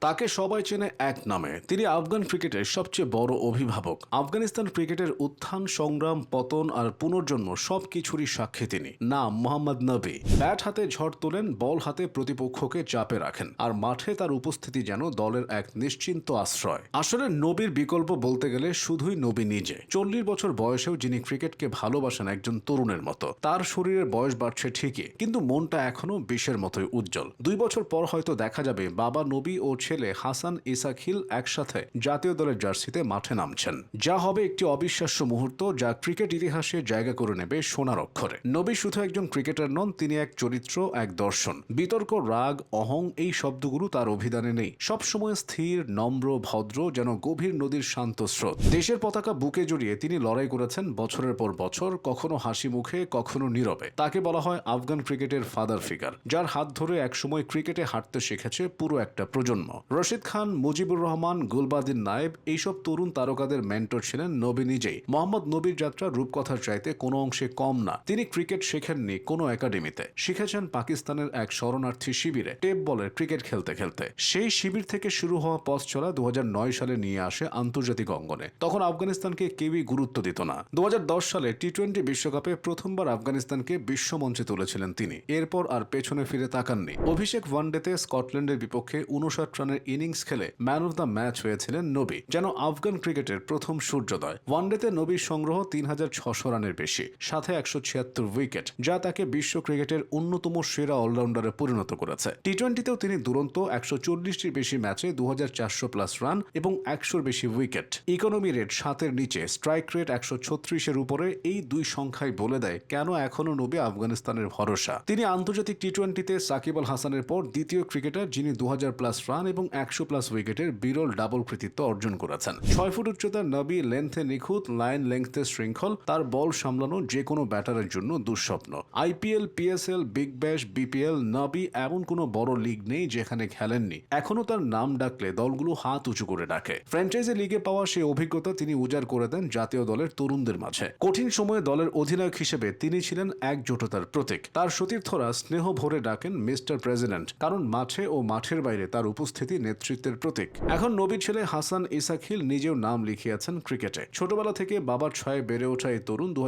তাকে সবাই চেনে এক নামে। তিনি আফগান ক্রিকেটের সবচেয়ে বড় অভিভাবক। আফগানিস্তান ক্রিকেটের উত্থান, সংগ্রাম, পতন আর পুনর্জন্ম সবকিছুরই সাক্ষী তিনি। নাম মোহাম্মদ নবী। ব্যাট হাতে ঝড় তোলেন, বল হাতে প্রতিপক্ষকে চাপে রাখেন আর মাঠে তার উপস্থিতি যেন দলের এক নিশ্চিন্ত আশ্রয়। আসলে নবীর বিকল্প বলতে গেলে শুধুই নবী নিজে। চল্লিশ বছর বয়সেও যিনি ক্রিকেটকে ভালোবাসেন একজন তরুণের মতো, তার শরীরের বয়স বাড়ছে ঠিকই, কিন্তু মনটা এখনও বিশের মতোই উজ্জ্বল। দুই বছর পর হয়তো দেখা যাবে বাবা নবী ও ছেলে হাসান ইসাখিল একসাথে জাতীয় দলের জার্সিতে মাঠে নামছেন। যা হবে একটি অবিশ্বাস্য মুহূর্ত যা ক্রিকেট ইতিহাসে জায়গা করে নেবে সোনার অক্ষরে। নবী শুধু একজন ক্রিকেটার নন, তিনি এক চরিত্র, এক দর্শন। বিতর্ক, রাগ, অহং, এই শব্দগুলো তার অভিধানে নেই। সবসময় স্থির, নম্র, ভদ্র, যেন গভীর নদীর শান্ত স্রোত। দেশের পতাকা বুকে জড়িয়ে তিনি লড়াই করেছেন বছরের পর বছর, কখনো হাসি মুখে, কখনো নীরবে। তাকে বলা হয় আফগান ক্রিকেটের ফাদার ফিগার যার হাত ধরে একসময় ক্রিকেটে হাঁটতে শিখেছে পুরো একটা প্রজন্ম। রশিদ খান, মুজিবুর রহমান, গুলবাদিন নায়েব এইসব তরুণ তারকাদের মেন্টর ছিলেন নবী নিজেই। মোহাম্মদ নবীর যাত্রা রূপকথার চাইতে কোনো অংশে কম না। তিনি ক্রিকেট শেখেননি কোনো একাডেমিতে শিখেছেন পাকিস্তানের এক শরণার্থী শিবিরে টেপ বলের ক্রিকেট খেলতে খেলতে। সেই শিবির থেকে শুরু হওয়া পথ চলা দু হাজার নয় সালে নিয়ে আসে আন্তর্জাতিক অঙ্গনে। তখন আফগানিস্তানকে কেউই গুরুত্ব দিত না। দু হাজার দশ সালে টি টোয়েন্টি বিশ্বকাপে প্রথমবার আফগানিস্তানকে বিশ্বমঞ্চে তুলেছিলেন তিনি। এরপর আর পেছনে ফিরে তাকাননি। অভিষেক ওয়ানডেতে স্কটল্যান্ডের বিপক্ষে উনষাট রানের ইনিংস খেলে ম্যান অফ দ্য ম্যাচ হয়েছিলেন নবী, যেন আফগান ক্রিকেটের প্রথম সূর্যোদয়। ওয়ানডেতে নবীর সংগ্রহ তিন হাজার ছশো রানের বেশি, সাথে একশো ছিয়াত্তর উইকেট, যা তাকে বিশ্ব ক্রিকেটের অন্যতম সেরা অলরাউন্ডারে পরিণত করেছে। টি টোয়েন্টিতেও তিনি দুরন্ত একশো চল্লিশটির বেশি ম্যাচে দু হাজার চারশো প্লাস রান এবং একশোর বেশি উইকেট। ইকোনমি রেট সাতের নিচে, স্ট্রাইক রেট একশো ছত্রিশের উপরে এই দুই সংখ্যাই বলে দেয় কেন এখনও নবী আফগানিস্তানের ভরসা। তিনি আন্তর্জাতিক টি টোয়েন্টিতে সাকিব আল হাসানের পর দ্বিতীয় ক্রিকেটার, যিনি দু হাজার প্লাস রান এবং একশো প্লাস উইকেটের বিরল ডাবল কৃতিত্ব অর্জন করেছেন। ছয় ফুট উচ্চতার নবী লেন্থে নিখুঁত লাইন লেংথে শৃঙ্খল, তার বল সামলানো যে কোনো ব্যাটারের জন্য দুঃস্বপ্ন। IPL PSL big bash BPL Nabi এমন কোনো বড় লিগ নেই যেখানে খেলেননি। এখনও তার নাম ডাকলে দলগুলো হাত উঁচু করে ডাকে। ফ্র্যাঞ্চাইজি লিগে পাওয়া সেই অভিজ্ঞতা তিনি উজাড় করে দেন জাতীয় দলের তরুণদের মাঝে। কঠিন সময়ে দলের অধিনায়ক হিসেবে তিনি ছিলেন একজোটতার প্রতীক। তার সতীর্থরা স্নেহ ভরে ডাকেন মিস্টার প্রেসিডেন্ট, কারণ মাঠে ও মাঠের বাইরে তার উপস্থিতি নেতৃত্বের প্রতীক। এখন নবীর ছেলে হাসান ইসাখিল নিজেও নাম লিখিয়েছেন ক্রিকেটে। ছোটবেলা থেকে বাবার ছয়ে বেড়ে ওঠা এই তরুণ দু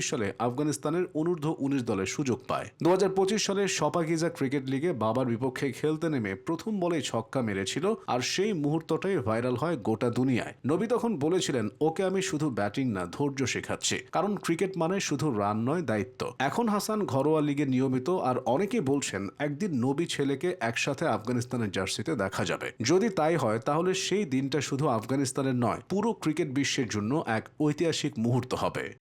সালে আফগানিস্তানের অনূর্ধ্ব উনিশ দলে সুযোগ পায়। দু সালে সপাগিজা ক্রিকেট লিগে বাবার বিপক্ষে খেলতে নেমে প্রথম বলেই ছক্কা মেরেছিল আর সেই মুহূর্তটাই ভাইরাল হয় গোটা দুনিয়ায়। নবী তখন বলেছিলেন, ওকে আমি শুধু ব্যাটিং না, ধৈর্য শেখাচ্ছি। কারণ ক্রিকেট মানে শুধু রান নয়, দায়িত্ব। এখন হাসান ঘরোয়া লিগে নিয়মিত আর অনেকে বলছেন, একদিন নবী ছেলেকে একসাথে আফগানিস্তানের জার্সিতে দেখা যাবে। যদি তাই হয়, তাহলে সেই দিনটা শুধু আফগানিস্তানের নয়, পুরো ক্রিকেট বিশ্বের জন্য এক ঐতিহাসিক মুহূর্ত হবে।